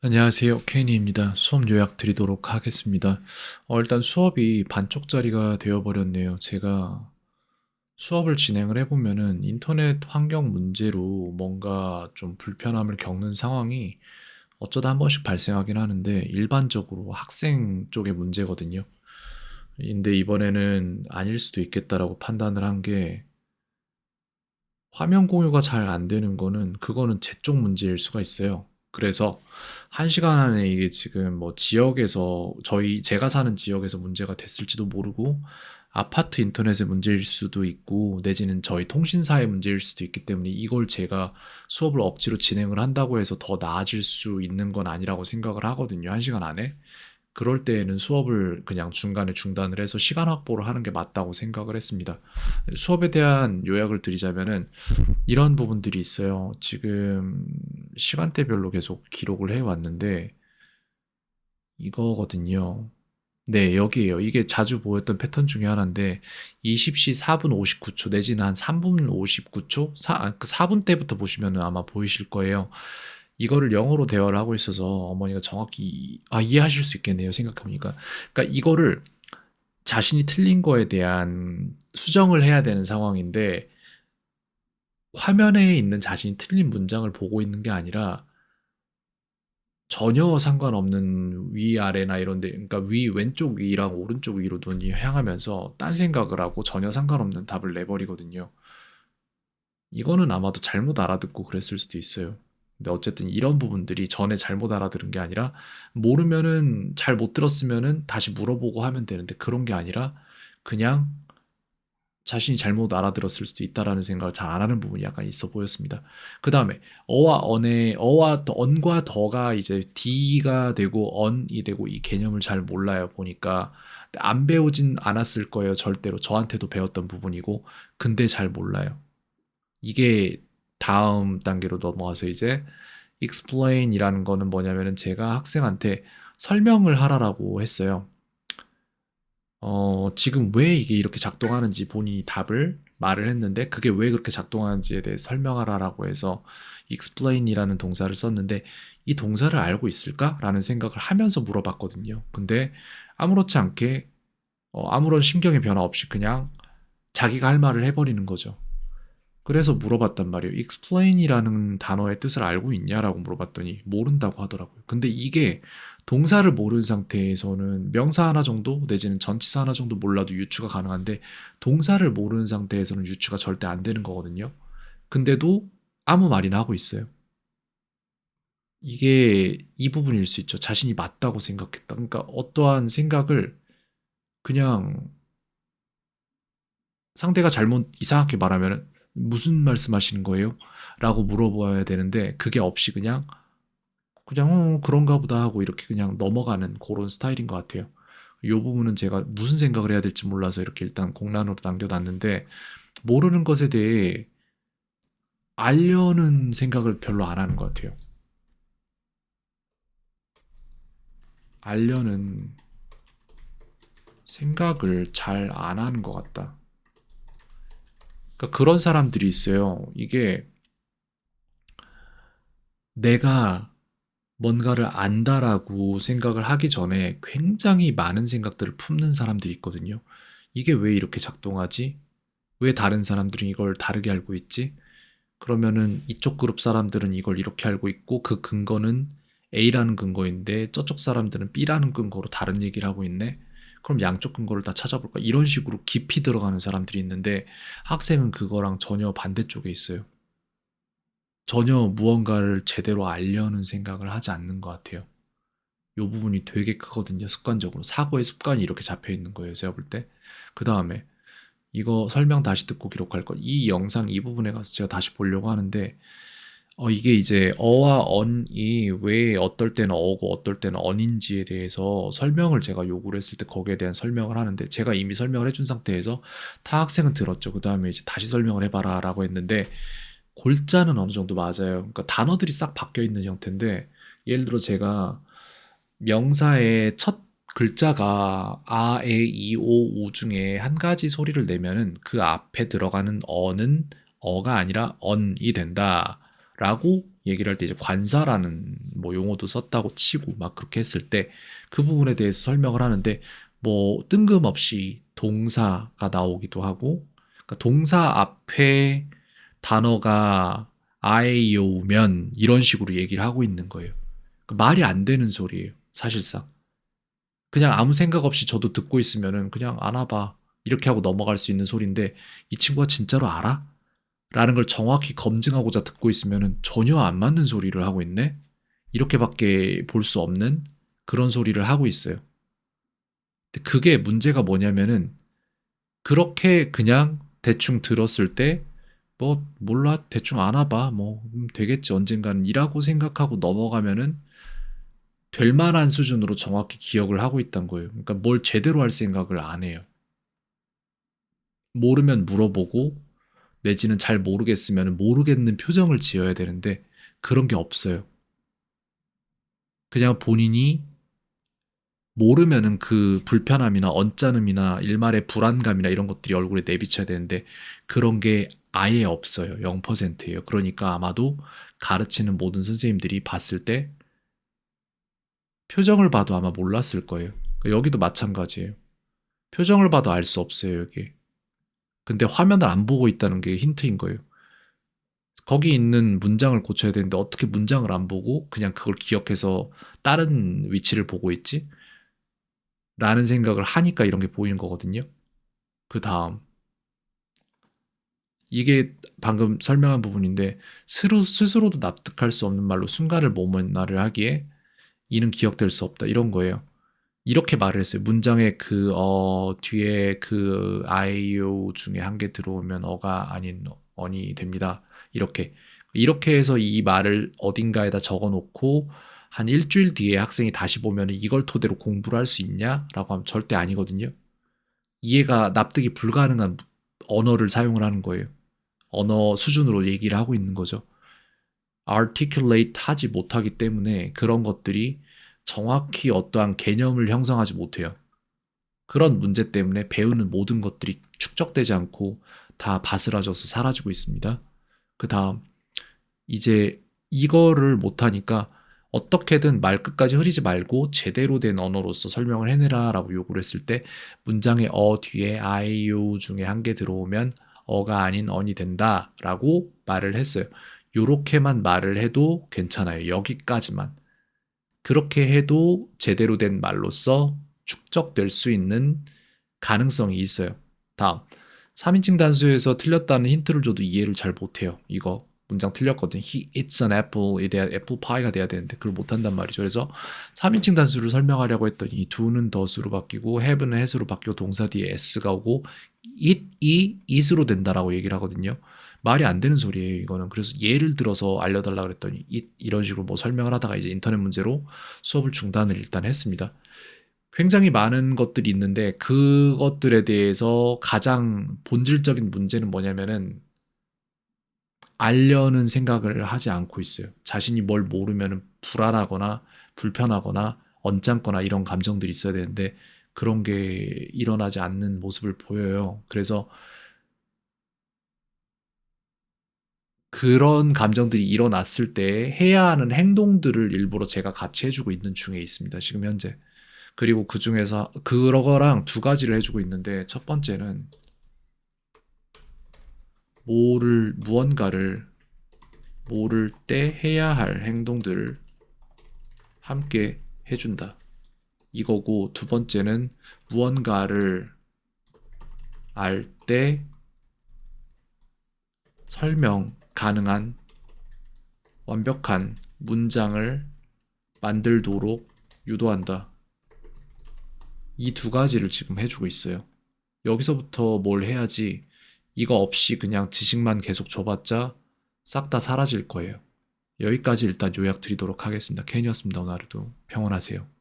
안녕하세요. 케이니입니다. 수업 요약 드리도록 하겠습니다. 어, 일단 수업이 반쪽짜리가 되어버렸네요. 제가 수업을 진행을 해보면은 인터넷 환경 문제로 뭔가 좀 불편함을 겪는 상황이 어쩌다 한 번씩 발생하긴 하는데 일반적으로 학생 쪽의 문제거든요. 근데 이번에는 아닐 수도 있겠다라고 판단을 한 게 화면 공유가 잘 안 되는 거는 그거는 제 쪽 문제일 수가 있어요. 그래서 한 시간 안에 이게 지금 뭐 지역에서 저희 제가 사는 지역에서 문제가 됐을지도 모르고 아파트 인터넷의 문제일 수도 있고 내지는 저희 통신사의 문제일 수도 있기 때문에 이걸 제가 수업을 억지로 진행을 한다고 해서 더 나아질 수 있는 건 아니라고 생각을 하거든요. 한 시간 안에. 그럴 때에는 수업을 그냥 중간에 중단을 해서 시간 확보를 하는 게 맞다고 생각을 했습니다. 수업에 대한 요약을 드리자면은 이런 부분들이 있어요. 지금 시간대별로 계속 기록을 해 왔는데 이거거든요. 네, 여기에요. 이게 자주 보였던 패턴 중에 하나인데 20시 4분 59초 내지는 한 3분 59초? 4, 그 4분 때부터 보시면 아마 보이실 거예요. 이거를 영어로 대화를 하고 있어서 어머니가 정확히 아, 이해하실 수 있겠네요. 생각해보니까. 그러니까 이거를 자신이 틀린 거에 대한 수정을 해야 되는 상황인데 화면에 있는 자신이 틀린 문장을 보고 있는 게 아니라 전혀 상관없는 위아래나 이런 데 그러니까 위 왼쪽 위랑 오른쪽 위로 눈이 향하면서 딴 생각을 하고 전혀 상관없는 답을 내버리거든요. 이거는 아마도 잘못 알아듣고 그랬을 수도 있어요. 근데 어쨌든 이런 부분들이 전에 잘못 알아들은 게 아니라 모르면은 잘 못 들었으면은 다시 물어보고 하면 되는데 그런 게 아니라 그냥 자신이 잘못 알아들었을 수도 있다라는 생각을 잘 안 하는 부분이 약간 있어 보였습니다. 그 다음에 어와 언의 어와 더, 언과 더가 이제 D가 되고 언이 되고 이 개념을 잘 몰라요 보니까 안 배우진 않았을 거예요 절대로 저한테도 배웠던 부분이고 근데 잘 몰라요. 이게 다음 단계로 넘어가서 이제 explain이라는 거는 뭐냐면은 제가 학생한테 설명을 하라라고 했어요. 어, 지금 왜 이게 이렇게 작동하는지 본인이 답을 말을 했는데 그게 왜 그렇게 작동하는지에 대해 설명하라라고 해서 explain이라는 동사를 썼는데 이 동사를 알고 있을까라는 생각을 하면서 물어봤거든요. 근데 아무렇지 않게 어, 아무런 심경의 변화 없이 그냥 자기가 할 말을 해버리는 거죠. 그래서 물어봤단 말이에요. explain이라는 단어의 뜻을 알고 있냐라고 물어봤더니 모른다고 하더라고요. 근데 이게 동사를 모르는 상태에서는 명사 하나 정도 내지는 전치사 하나 정도 몰라도 유추가 가능한데 동사를 모르는 상태에서는 유추가 절대 안 되는 거거든요. 근데도 아무 말이나 하고 있어요. 이게 이 부분일 수 있죠. 자신이 맞다고 생각했다. 그러니까 어떠한 생각을 그냥 상대가 잘못 이상하게 말하면 무슨 말씀하시는 거예요? 라고 물어봐야 되는데 그게 없이 그냥 그냥 어, 그런가 보다 하고 이렇게 그냥 넘어가는 그런 스타일인 것 같아요. 이 부분은 제가 무슨 생각을 해야 될지 몰라서 이렇게 일단 공란으로 남겨놨는데 모르는 것에 대해 알려는 생각을 별로 안 하는 것 같아요. 알려는 생각을 잘 안 하는 것 같다. 그러니까 그런 사람들이 있어요. 이게 내가 뭔가를 안다라고 생각을 하기 전에 굉장히 많은 생각들을 품는 사람들이 있거든요. 이게 왜 이렇게 작동하지? 왜 다른 사람들은 이걸 다르게 알고 있지? 그러면은 이쪽 그룹 사람들은 이걸 이렇게 알고 있고 그 근거는 A라는 근거인데 저쪽 사람들은 B라는 근거로 다른 얘기를 하고 있네. 그럼 양쪽 근거를 다 찾아볼까? 이런 식으로 깊이 들어가는 사람들이 있는데 학생은 그거랑 전혀 반대쪽에 있어요. 전혀 무언가를 제대로 알려는 생각을 하지 않는 것 같아요. 이 부분이 되게 크거든요. 습관적으로. 사고의 습관이 이렇게 잡혀 있는 거예요. 제가 볼 때. 그 다음에 이거 설명 다시 듣고 기록할 것. 이 영상 이 부분에 가서 제가 다시 보려고 하는데 어, 이게 이제 어와 언이 왜 어떨 때는 어고 어떨 때는 언인지에 대해서 설명을 제가 요구를 했을 때 거기에 대한 설명을 하는데 제가 이미 설명을 해준 상태에서 타 학생은 들었죠. 그 다음에 이제 다시 설명을 해봐라 라고 했는데 골자는 어느 정도 맞아요. 그러니까 단어들이 싹 바뀌어 있는 형태인데 예를 들어 제가 명사의 첫 글자가 아, 에, 이, 오, 우 중에 한 가지 소리를 내면은 그 앞에 들어가는 어는 어가 아니라 언이 된다. 라고 얘기를 할 때 이제 관사라는 뭐 용어도 썼다고 치고 막 그렇게 했을 때 그 부분에 대해서 설명을 하는데 뭐 뜬금없이 동사가 나오기도 하고 그러니까 동사 앞에 단어가 아에요면 이런 식으로 얘기를 하고 있는 거예요. 그러니까 말이 안 되는 소리예요. 사실상. 그냥 아무 생각 없이 저도 듣고 있으면은 그냥 안아봐 이렇게 하고 넘어갈 수 있는 소리인데 이 친구가 진짜로 알아? 라는 걸 정확히 검증하고자 듣고 있으면은 전혀 안 맞는 소리를 하고 있네? 이렇게밖에 볼 수 없는 그런 소리를 하고 있어요. 그게 문제가 뭐냐면은 그렇게 그냥 대충 들었을 때 뭐 몰라 대충 안아봐 뭐 음, 되겠지 언젠가는 이라고 생각하고 넘어가면은 될 만한 수준으로 정확히 기억을 하고 있단 거예요. 그러니까 뭘 제대로 할 생각을 안 해요. 모르면 물어보고 내지는 잘 모르겠으면 모르겠는 표정을 지어야 되는데 그런 게 없어요. 그냥 본인이 모르면은 그 불편함이나 언짢음이나 일말의 불안감이나 이런 것들이 얼굴에 내비쳐야 되는데 그런 게 아예 없어요. 0%예요. 그러니까 아마도 가르치는 모든 선생님들이 봤을 때 표정을 봐도 아마 몰랐을 거예요. 그러니까 여기도 마찬가지예요. 표정을 봐도 알 수 없어요, 여기. 근데 화면을 안 보고 있다는 게 힌트인 거예요. 거기 있는 문장을 고쳐야 되는데 어떻게 문장을 안 보고 그냥 그걸 기억해서 다른 위치를 보고 있지? 라는 생각을 하니까 이런 게 보이는 거거든요. 그 다음. 이게 방금 설명한 부분인데 스스로, 스스로도 납득할 수 없는 말로 순간을 모면나를 하기에 이는 기억될 수 없다 이런 거예요. 이렇게 말을 했어요. 문장에 그 어, 뒤에 그 아이오 중에 한 개 들어오면 어가 아닌 언이 됩니다. 이렇게 이렇게 해서 이 말을 어딘가에다 적어 놓고 한 일주일 뒤에 학생이 다시 보면 이걸 토대로 공부를 할 수 있냐 라고 하면 절대 아니거든요. 이해가 납득이 불가능한 언어를 사용을 하는 거예요. 언어 수준으로 얘기를 하고 있는 거죠. articulate 하지 못하기 때문에 그런 것들이 정확히 어떠한 개념을 형성하지 못해요. 그런 문제 때문에 배우는 모든 것들이 축적되지 않고 다 바스라져서 사라지고 있습니다. 그 다음, 이제 이거를 못하니까 어떻게든 말 끝까지 흐리지 말고 제대로 된 언어로서 설명을 해내라 라고 요구를 했을 때 문장의 어 뒤에 아이오 중에 한 개 들어오면 어가 아닌 언이 된다 라고 말을 했어요. 요렇게만 말을 해도 괜찮아요. 여기까지만. 그렇게 해도 제대로 된 말로써 축적될 수 있는 가능성이 있어요. 다음. 3인칭 단수에서 틀렸다는 힌트를 줘도 이해를 잘 못해요. 이거 문장 틀렸거든. He eats an apple. 에 대한 애플 파이가 돼야 되는데 그걸 못한단 말이죠. 그래서 3인칭 단수를 설명하려고 했더니 do는 does로 바뀌고 have는 has로 바뀌고 동사 뒤에 s가 오고 it이 it으로 된다라고 얘기를 하거든요. 말이 안 되는 소리예요, 이거는. 그래서 예를 들어서 알려달라 그랬더니 it 이런 식으로 뭐 설명을 하다가 이제 인터넷 문제로 수업을 중단을 일단 했습니다. 굉장히 많은 것들이 있는데 그것들에 대해서 가장 본질적인 문제는 뭐냐면은 알려는 생각을 하지 않고 있어요. 자신이 뭘 모르면 불안하거나 불편하거나 언짢거나 이런 감정들이 있어야 되는데 그런 게 일어나지 않는 모습을 보여요. 그래서 그런 감정들이 일어났을 때 해야 하는 행동들을 일부러 제가 같이 해주고 있는 중에 있습니다. 지금 현재. 그리고 그 중에서 그거랑 두 가지를 해주고 있는데 첫 번째는 뭐를 무언가를 모를 때 해야 할 행동들을 함께 해준다. 이거고 두 번째는 무언가를 알 때 설명 가능한 완벽한 문장을 만들도록 유도한다. 이 두 가지를 지금 해주고 있어요. 여기서부터 뭘 해야지 이거 없이 그냥 지식만 계속 줘봤자 싹 다 사라질 거예요. 여기까지 일단 요약 드리도록 하겠습니다. 캔이었습니다. 오늘 하루도 평온하세요.